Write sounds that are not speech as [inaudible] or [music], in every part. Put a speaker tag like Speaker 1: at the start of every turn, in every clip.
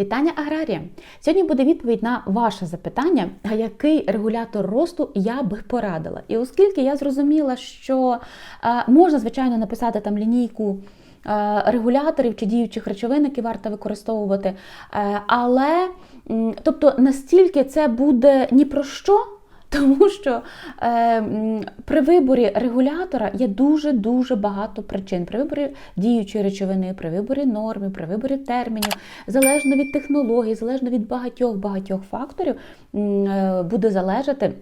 Speaker 1: Вітання аграрія! Сьогодні буде відповідь на ваше запитання, а який регулятор росту я би порадила. І оскільки я зрозуміла, що е, можна, звичайно, написати там лінійку е, регуляторів чи діючих речовин, які варто використовувати, е, але тобто настільки це буде ні про що. Тому що е, при виборі регулятора є дуже-дуже багато причин. При виборі діючої речовини, при виборі норми, при виборі термінів, залежно від технологій, залежно від багатьох-багатьох факторів, е, буде залежати.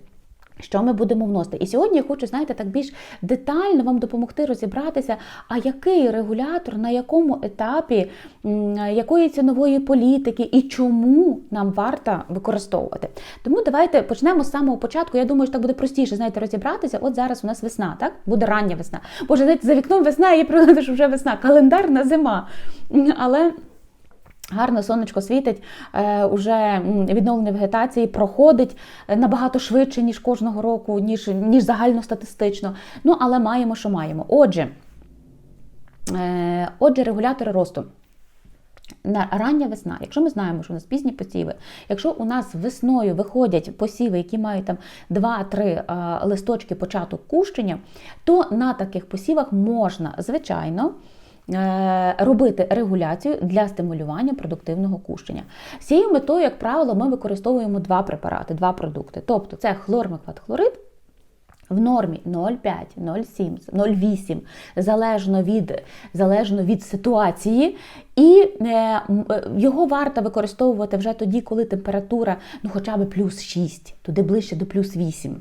Speaker 1: Що ми будемо вносити? І сьогодні я хочу, знаєте, так більш детально вам допомогти розібратися, а який регулятор, на якому етапі, якої цінової політики і чому нам варто використовувати. Тому давайте почнемо з самого початку. Я думаю, що так буде простіше знаєте, розібратися. От зараз у нас весна, так? Буде рання весна. Боже, знаєте, за вікном весна, і я пригадую, що вже весна, календарна зима. Але. Гарно сонечко світить, е, уже відновлення вегетації проходить е, набагато швидше, ніж кожного року, ніж, ніж загальностатистично. Ну, але маємо, що маємо. Отже, е, отже, регулятори росту. На рання весна, якщо ми знаємо, що у нас пізні посіви, якщо у нас весною виходять посіви, які мають там 2-3 листочки початок кущення, то на таких посівах можна, звичайно, робити регуляцію для стимулювання продуктивного кущення. З цією метою, як правило, ми використовуємо два препарати, два продукти. Тобто це хлормекватхлорид, в нормі 0,5, 0,7, 0,8, залежно від, залежно від ситуації, і е, е, його варто використовувати вже тоді, коли температура ну, хоча б плюс 6, туди ближче до плюс 8.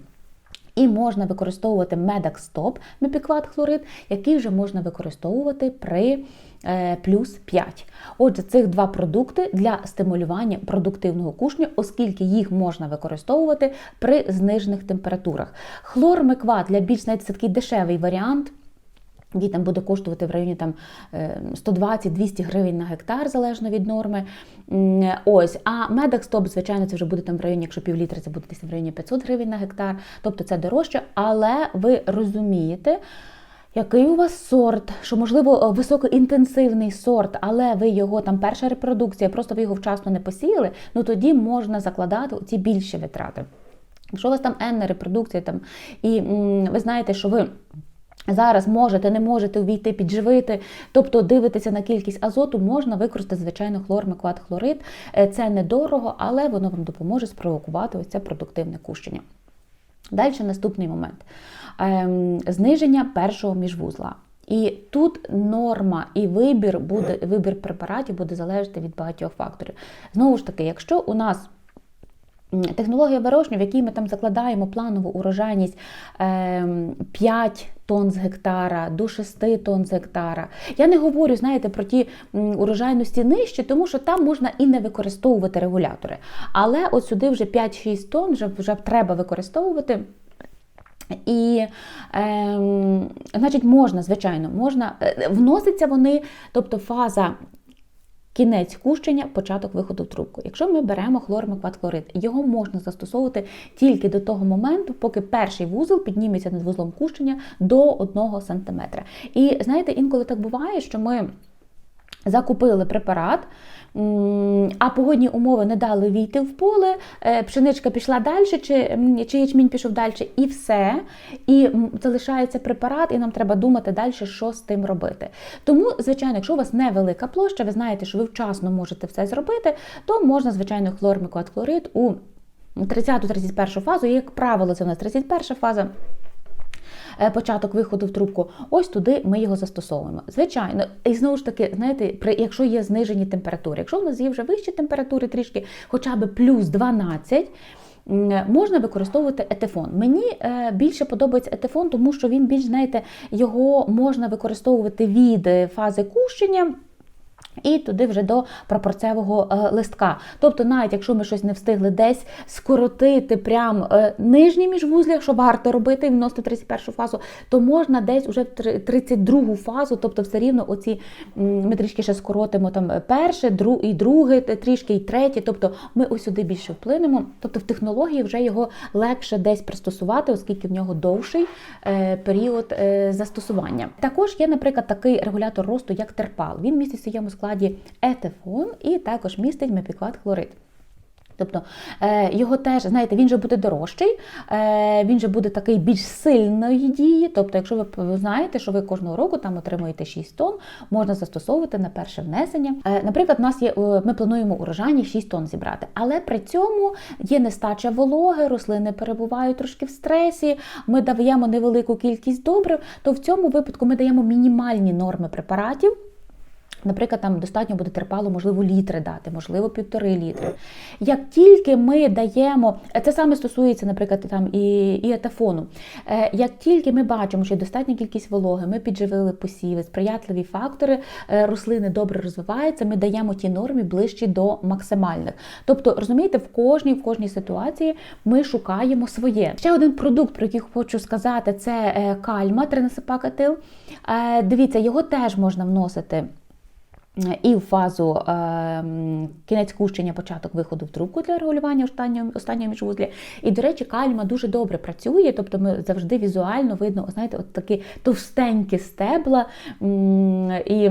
Speaker 1: І можна використовувати медакстоп, мепікват хлорид, який вже можна використовувати при е, плюс 5. Отже, цих два продукти для стимулювання продуктивного кушню, оскільки їх можна використовувати при знижених температурах. Хлормекват для більш навіть такий дешевий варіант. Там буде коштувати в районі там е, 120-200 гривень на гектар, залежно від норми. Ось, а медекстоп, звичайно, це вже буде там в районі, якщо пів літра, це буде десь в районі 500 гривень на гектар. Тобто це дорожче, але ви розумієте. Який у вас сорт, що можливо високоінтенсивний сорт, але ви його там перша репродукція, просто ви його вчасно не посіяли, ну тоді можна закладати ці більші витрати. Якщо у вас там енна репродукція, там і м, ви знаєте, що ви. Зараз можете, не можете увійти, підживити, тобто дивитися на кількість азоту, можна використати, звичайно, хлормекват хлорид. Е, Це недорого, але воно вам допоможе спровокувати ось це продуктивне кущення. Далі наступний момент. Ем, зниження першого міжвузла. І тут норма і вибір буде вибір препаратів буде залежати від багатьох факторів. Знову ж таки, якщо у нас технологія вирощення, в якій ми там закладаємо планову урожайність ем, 5 тонн з гектара до 6 тонн з гектара. Я не говорю, знаєте, про ті урожайності нижче, тому що там можна і не використовувати регулятори. Але от сюди вже 5-6 тонн вже, вже треба використовувати. І, ем, значить, можна, звичайно, можна. е, Вносяться вони, тобто фаза кінець кущення, початок виходу в трубку. Якщо ми беремо хлормекватхлорид, його можна застосовувати тільки до того моменту, поки перший вузол підніметься над вузлом кущення до 1 см. І знаєте, інколи так буває, що ми закупили препарат. А погодні умови не дали війти в поле, е, пшеничка пішла далі, чи, чи ячмінь пішов далі, і все. І залишається препарат, і нам треба думати далі, що з тим робити. Тому, звичайно, якщо у вас невелика площа, ви знаєте, що ви вчасно можете все зробити, то можна, звичайно, хлормикоатхлорид у 30-31 фазу. І, як правило, це у нас 31 фаза початок виходу в трубку, ось туди ми його застосовуємо. Звичайно, і знову ж таки, знаєте, при якщо є знижені температури, якщо в нас є вже вищі температури, трішки, хоча б плюс 12. Можна використовувати етефон. Мені е, більше подобається етефон, тому що він більш, знаєте, його можна використовувати від е, фази кущення. І туди вже до прапорцевого е, листка.Тобто, навіть якщо ми щось не встигли десь скоротити прям е, нижні міжвузлі, що варто робити вносити 31 фазу, то можна десь уже в 32 фазу, тобто все рівно оці ми трішки ще скоротимо там е, перше, дру, і друге, трішки і третє. Тобто ми ось сюди більше вплинемо. Тобто в технології вже його легше десь пристосувати, оскільки в нього довший період застосування. Також є, наприклад, такий регулятор росту, як терпал. Він містить в своєму складі складі етефон і також містить мепіклад хлорид. Тобто е, його теж, знаєте, він же буде дорожчий, е, він же буде такий більш сильної дії. Тобто, якщо ви знаєте, що ви кожного року там отримуєте 6 тонн, можна застосовувати на перше внесення. Е, наприклад, у нас є, ми плануємо урожайні 6 тонн зібрати, але при цьому є нестача вологи, рослини перебувають трошки в стресі, ми даємо невелику кількість добрив, то в цьому випадку ми даємо мінімальні норми препаратів. Наприклад, там достатньо буде терпало, можливо, літри дати, можливо, півтори літри. Як тільки ми даємо, це саме стосується, наприклад, там і і етафону, е, як тільки ми бачимо, що достатня кількість вологи, ми підживили посіви, сприятливі фактори, е, рослини добре розвиваються, ми даємо ті норми ближчі до максимальних. Тобто, розумієте, в кожній в кожній ситуації ми шукаємо своє. Ще один продукт, про який хочу сказати, це е, кальма, тринасипакатил. Дивіться, його теж можна вносити. І в фазу е, кінець кущення, початок виходу в трубку для регулювання останнього останнього міжвузля. І, до речі, кальма дуже добре працює, тобто ми завжди візуально видно, знаєте, от такі товстенькі стебла. і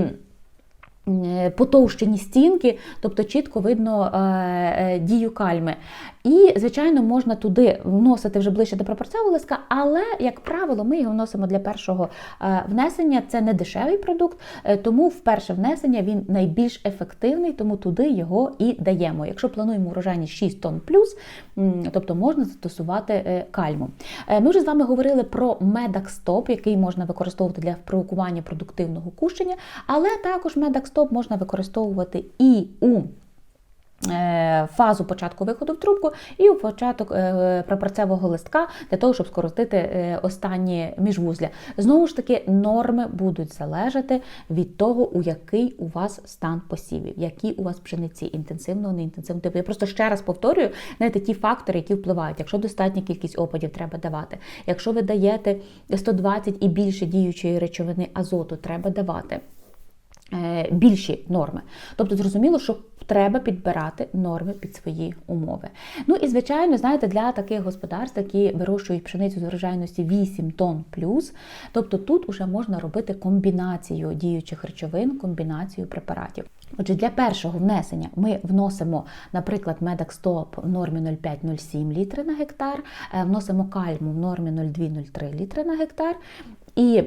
Speaker 1: Потовщені стінки, тобто чітко видно е, е, дію кальми. І, звичайно, можна туди вносити вже ближче до пропорційного лиска, але, як правило, ми його вносимо для першого е, внесення. Це не дешевий продукт, е, тому в перше внесення він найбільш ефективний, тому туди його і даємо. Якщо плануємо урожайність 6 тонн плюс, тобто можна застосувати е, кальму. Ми вже з вами говорили про медакстоп, який можна використовувати для провокування продуктивного кущення, але також медакстоп можна використовувати і у фазу початку виходу в трубку і у початок е, прапорцевого листка для того, щоб скоротити е, останні міжвузля. Знову ж таки, норми будуть залежати від того, у який у вас стан посівів, які у вас пшениці інтенсивного, неінтенсивного типу. Я просто ще раз повторюю, знаєте, ті фактори, які впливають. Якщо достатня кількість опадів треба давати, якщо ви даєте 120 і більше діючої речовини азоту, треба давати. Більші норми. Тобто, зрозуміло, що треба підбирати норми під свої умови. Ну і, звичайно, знаєте, для таких господарств, які вирощують пшеницю з врожайності 8 тонн плюс, тобто тут вже можна робити комбінацію діючих речовин, комбінацію препаратів. Отже, для першого внесення ми вносимо, наприклад, медакстоп в нормі 0,5-0,7 літри на гектар, е, вносимо кальму в нормі 0,2-0,3 літри на гектар. І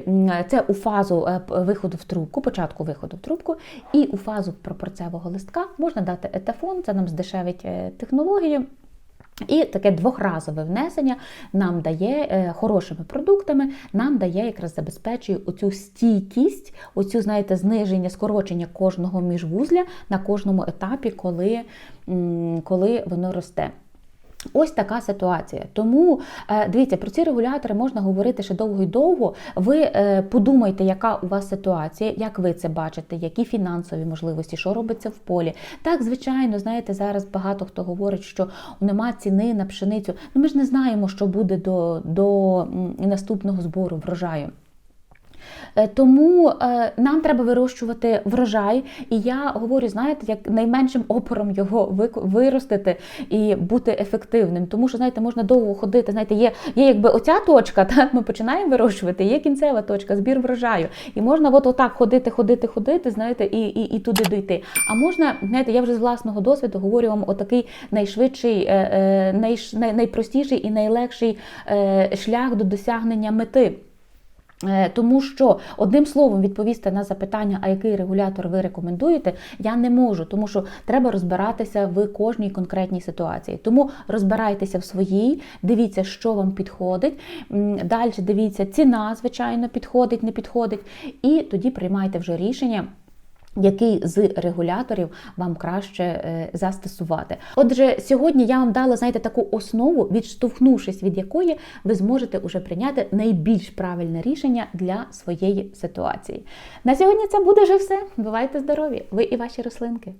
Speaker 1: це у фазу е, виходу в трубку, початку виходу в трубку, і у фазу пропорцевого листка можна дати етафон, це нам здешевить е, технологію. І таке двохразове внесення нам дає е, хорошими продуктами, нам дає якраз забезпечує оцю стійкість, оцю, знаєте, зниження, скорочення кожного міжвузля на кожному етапі, коли, коли воно росте. Ось така ситуація. Тому е, дивіться, про ці регулятори можна говорити ще довго і довго. Ви е, подумайте, яка у вас ситуація, як ви це бачите, які фінансові можливості, що робиться в полі. Так, звичайно, знаєте, зараз багато хто говорить, що нема ціни на пшеницю. Ну, Ми ж не знаємо, що буде до, до наступного збору врожаю. Е, тому е, нам треба вирощувати врожай, і я говорю, знаєте, як найменшим опором його виростити і бути ефективним. Тому що, знаєте, можна довго ходити. Знаєте, є є якби оця точка, [laughs] так ми починаємо вирощувати, є кінцева точка, збір врожаю. І можна от отак ходити, ходити, ходити, знаєте, і і, і туди дойти. А можна, знаєте, я вже з власного досвіду говорю вам отакий найшвидший, е, найш, найпростіший і найлегший шлях до досягнення мети. Е, тому що одним словом відповісти на запитання, а який регулятор ви рекомендуєте, я не можу, тому що треба розбиратися в кожній конкретній ситуації. Тому розбирайтеся в своїй, дивіться, що вам підходить. Далі дивіться, ціна, звичайно, підходить, не підходить, і тоді приймайте вже рішення. Який з регуляторів вам краще е, застосувати? Отже, сьогодні я вам дала, знаєте, таку основу, відштовхнувшись від якої ви зможете уже прийняти найбільш правильне рішення для своєї ситуації. На сьогодні це буде вже все. Бувайте здорові! Ви і ваші рослинки.